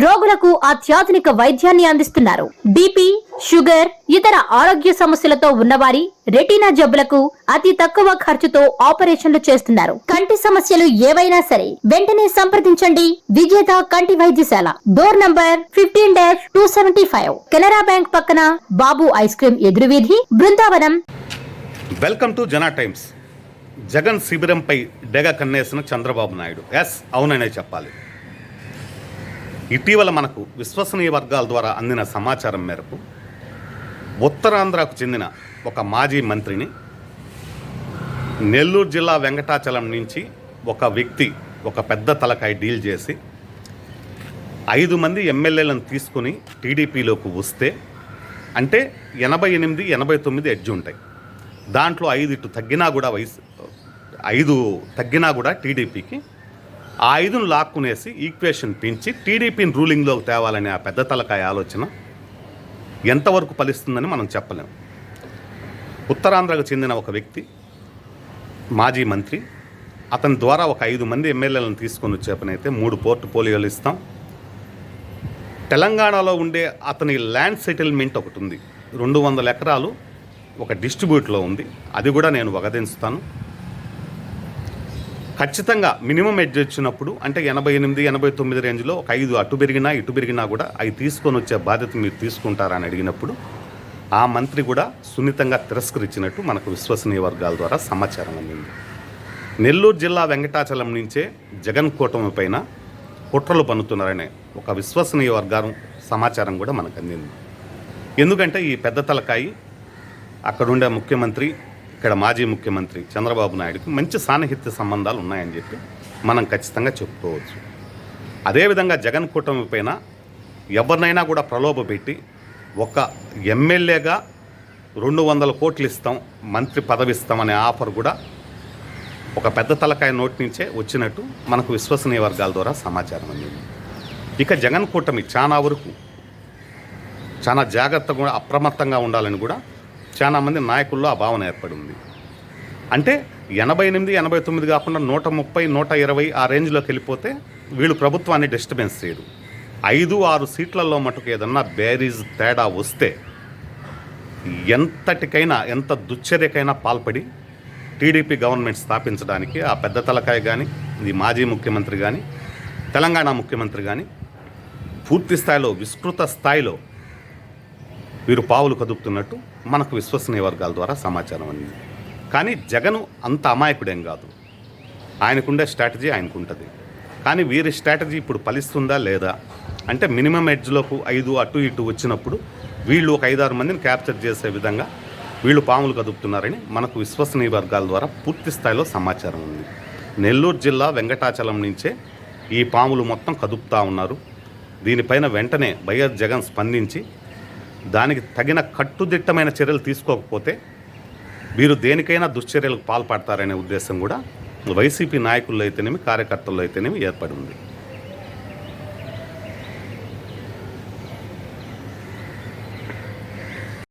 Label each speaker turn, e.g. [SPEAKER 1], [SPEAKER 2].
[SPEAKER 1] రోగులకు అత్యాధునిక వైద్యాన్ని అందిస్తున్నారు. బీపీ షుగర్ ఇతర ఆరోగ్య సమస్యలతో ఉన్నవారి రెటీనా జబ్బులకు అతి తక్కువ ఖర్చుతో ఆపరేషన్లు చేస్తున్నారు. కంటి సమస్యలు ఏవైనా సరే వెంటనే సంప్రదించండి. విజేత కంటి వైద్యశాల. Door number fifteen dash two seventy five. Canara bank పక్కన బాబు ice cream ఎదురువీధి Brindavanam.
[SPEAKER 2] Welcome to Jana times. Jagan శిబిరంపై డెగ కన్నేసిన చంద్రబాబు నాయుడు. ఎస్ అవుననే చెప్పాలి. ఇటీవల మనకు విశ్వసనీయ వర్గాల ద్వారా అందిన సమాచారం మేరకు ఉత్తరాంధ్రకు చెందిన ఒక మాజీ మంత్రిని నెల్లూరు జిల్లా వెంకటాచలం నుంచి ఒక వ్యక్తి ఒక పెద్ద తలకాయ డీల్ చేసి ఐదు మంది ఎమ్మెల్యేలను తీసుకుని టీడీపీలోకి వస్తే అంటే ఎనభై ఎనిమిది ఎనభై తొమ్మిది ఎడ్జ్ ఉంటాయి. దాంట్లో ఐదు ఇటు తగ్గినా కూడా వయసు ఐదు తగ్గినా కూడా టీడీపీకి ఆ ఐదును లాక్కునేసి ఈక్వేషన్ పెంచి టీడీపీని రూలింగ్లోకి తేవాలనే ఆ పెద్ద తలకాయ ఆలోచన ఎంతవరకు ఫలిస్తుందని మనం చెప్పలేం. ఉత్తరాంధ్రకు చెందిన ఒక వ్యక్తి మాజీ మంత్రి అతని ద్వారా ఒక ఐదు మంది ఎమ్మెల్యేలను తీసుకొని వచ్చే మూడు పోర్ట్ పోలియోలు ఇస్తాం. తెలంగాణలో ఉండే అతని ల్యాండ్ సెటిల్మెంట్ ఒకటి ఉంది. రెండు వందల ఎకరాలు ఒక డిస్ట్రిబ్యూట్లో ఉంది. అది కూడా నేను వగదించుతాను. ఖచ్చితంగా మినిమం ఎడ్జ్ వచ్చినప్పుడు అంటే ఎనభై ఎనిమిది ఎనభై తొమ్మిది రేంజ్లో ఒక ఐదు అటు పెరిగినా ఇటు పెరిగినా కూడా అవి తీసుకొని వచ్చే బాధ్యత మీరు తీసుకుంటారా అని అడిగినప్పుడు ఆ మంత్రి కూడా సున్నితంగా తిరస్కరించినట్టు మనకు విశ్వసనీయ వర్గాల ద్వారా సమాచారం అందింది. నెల్లూరు జిల్లా వెంకటాచలం నుంచే జగన్ కూటమి పైన కుట్రలు పన్నుతున్నారనే ఒక విశ్వసనీయ వర్గం సమాచారం కూడా మనకు అందింది. ఎందుకంటే ఈ పెద్ద తలకాయి అక్కడుండే ముఖ్యమంత్రి ఇక్కడ మాజీ ముఖ్యమంత్రి చంద్రబాబు నాయుడుకి మంచి సాన్నిహిత్య సంబంధాలు ఉన్నాయని చెప్పి మనం ఖచ్చితంగా చెప్పుకోవచ్చు. అదేవిధంగా జగన్ కూటమి పైన ఎవరినైనా కూడా ప్రలోభ పెట్టి ఒక ఎమ్మెల్యేగా రెండు వందల కోట్లు ఇస్తాం మంత్రి పదవి ఇస్తామనే ఆఫర్ కూడా ఒక పెద్ద తలకాయ నోటి నుంచే వచ్చినట్టు మనకు విశ్వసనీయ వర్గాల ద్వారా సమాచారం అందింది. ఇక జగన్ కూటమి చాలా వరకు చాలా జాగ్రత్తగా అప్రమత్తంగా ఉండాలని కూడా చాలా మంది నాయకుల్లో ఆ భావన ఏర్పడింది. అంటే ఎనభై ఎనిమిది ఎనభై తొమ్మిది కాకుండా నూట ముప్పై నూట ఇరవై ఆ రేంజ్లోకి వెళ్ళిపోతే వీళ్ళు ప్రభుత్వాన్ని డిస్టర్బెన్స్ చేయరు. ఐదు ఆరు సీట్లలో మటుకు ఏదన్నా బ్యారీజ్ తేడా వస్తే ఎంతటికైనా ఎంత దుశ్చర్యకైనా పాల్పడి టీడీపీ గవర్నమెంట్ స్థాపించడానికి ఆ పెద్ద తలకాయ కానీ ఇది మాజీ ముఖ్యమంత్రి కానీ తెలంగాణ ముఖ్యమంత్రి కానీ పూర్తి స్థాయిలో విస్తృత స్థాయిలో వీరు పావులు కదుపుతున్నట్టు మనకు విశ్వసనీయ వర్గాల ద్వారా సమాచారం అందింది. కానీ జగన్ అంత అమాయకుడేం కాదు. ఆయనకుండే స్ట్రాటజీ ఆయనకు ఉంటుంది కానీ వీరి స్ట్రాటజీ ఇప్పుడు ఫలిస్తుందా లేదా అంటే మినిమం ఎడ్జ్లోకి ఐదు అటు ఇటు వచ్చినప్పుడు వీళ్ళు ఒక ఐదారు మందిని క్యాప్చర్ చేసే విధంగా వీళ్ళు పాములు కదుపుతున్నారని మనకు విశ్వసనీయ వర్గాల ద్వారా పూర్తి స్థాయిలో సమాచారం ఉంది. నెల్లూరు జిల్లా వెంకటాచలం నుంచే ఈ పాములు మొత్తం కదుపుతా ఉన్నారు. దీనిపైన వెంటనే వైఎస్ జగన్ స్పందించి దానికి తగిన కట్టుదిట్టమైన చర్యలు తీసుకోకపోతే వీరు దేనికైనా దుశ్చర్యలకు పాల్పడతారనే ఉద్దేశం కూడా వైసీపీ నాయకుల్లో అయితేనేమి కార్యకర్తల్లో అయితేనేమి ఏర్పడి ఉంది.